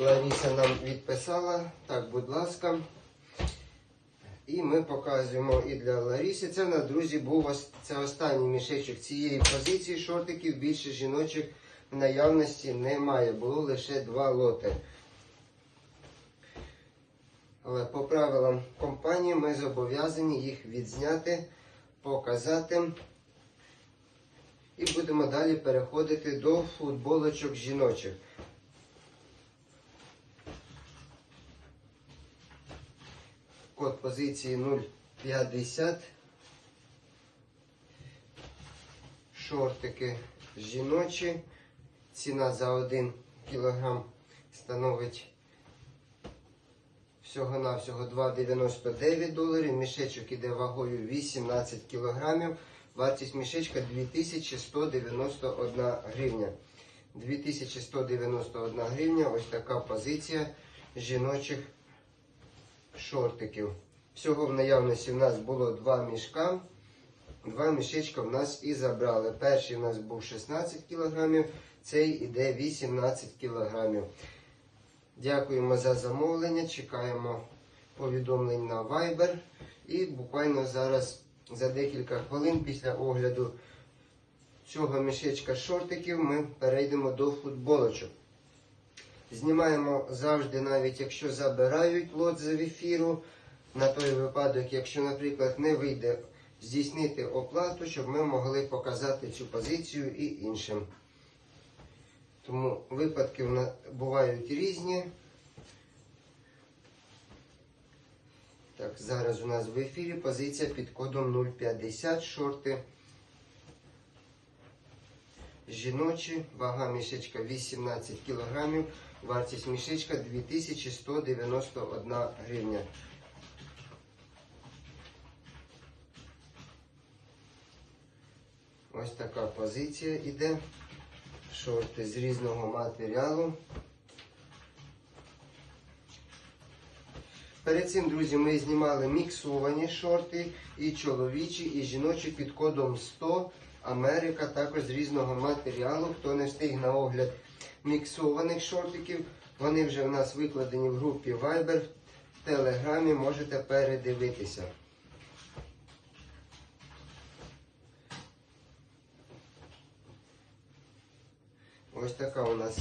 Лариса нам відписала. Так, будь ласка. І ми показуємо і для Ларіси. Це в нас, друзі, був це останній мішечок цієї позиції шортиків. Більше жіночих в наявності немає. Було лише два лоти. Але по правилам компанії ми зобов'язані їх відзняти, показати. І будемо далі переходити до футболочок жіночих. Код позиції 050. Шортики жіночі. Ціна за 1 кг становить всього-навсього 2,99 доларів. Мішечок іде вагою 18 кг. Вартість мішечка 2191 гривня. 2191 гривня. Ось така позиція жіночих шортиків. Всього в наявності в нас було два мішка. Два мішечка в нас і забрали. Перший у нас був 16 кг, цей іде 18 кг. Дякуємо за замовлення. Чекаємо повідомлень на Viber. І буквально зараз за декілька хвилин після огляду цього мішечка шортиків ми перейдемо до футболочок. Знімаємо завжди, навіть якщо забирають лот з ефіру, на той випадок, якщо, наприклад, не вийде здійснити оплату, щоб ми могли показати цю позицію і іншим. Тому випадки бувають різні. Так, зараз у нас в ефірі позиція під кодом 050 шорти. Жіночі, вага мішечка 18 кг, вартість мішечка 2191 гривня. Ось така позиція іде. Шорти з різного матеріалу. Перед цим, друзі, ми знімали міксовані шорти і чоловічі, і жіночі під кодом 100 Америка, також з різного матеріалу. Хто не встиг на огляд міксованих шортиків, вони вже в нас викладені в групі Viber. В Телеграмі можете передивитися. Ось така у нас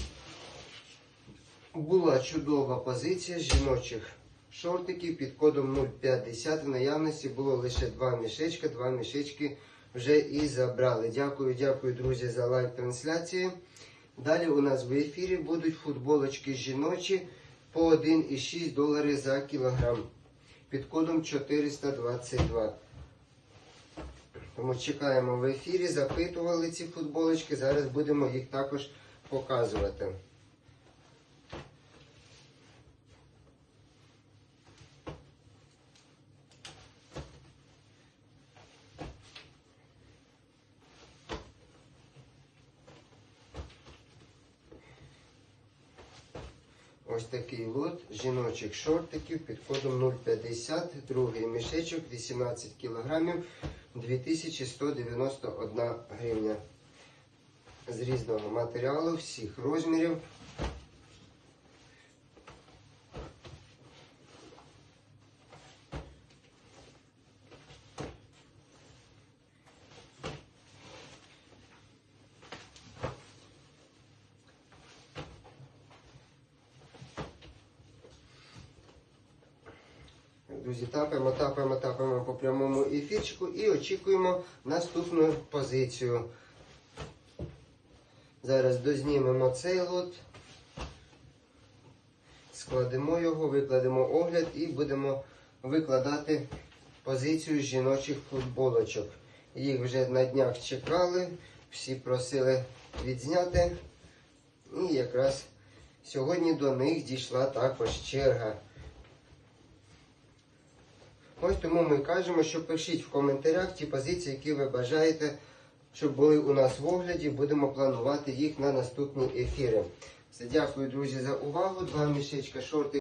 була чудова позиція жіночих шортиків під кодом 050. В наявності було лише два мішечка. Два мішечки вже і забрали. Дякую, дякую, друзі, за лайк трансляції. Далі у нас в ефірі будуть футболочки жіночі по 1,6 долари за кілограм під кодом 422. Тому чекаємо в ефірі, запитували ці футболочки. Зараз будемо їх також показувати. Ось такий лот жіночих шортиків під кодом 050, другий мішечок 18 кг, 2191 гривня. З різного матеріалу, всіх розмірів. Друзі, тапаємо, тапаємо, тапаємо по прямому ефірчику і очікуємо наступну позицію. Зараз дознімемо цей лот, складемо його, викладемо огляд і будемо викладати позицію жіночих футболочок. Їх вже на днях чекали, всі просили відзняти. І якраз сьогодні до них дійшла також черга. Ось тому ми кажемо, що пишіть в коментарях ті позиції, які ви бажаєте, щоб були у нас в огляді. Будемо планувати їх на наступні ефіри. Все, дякую, друзі, за увагу. Два мішечка шорти.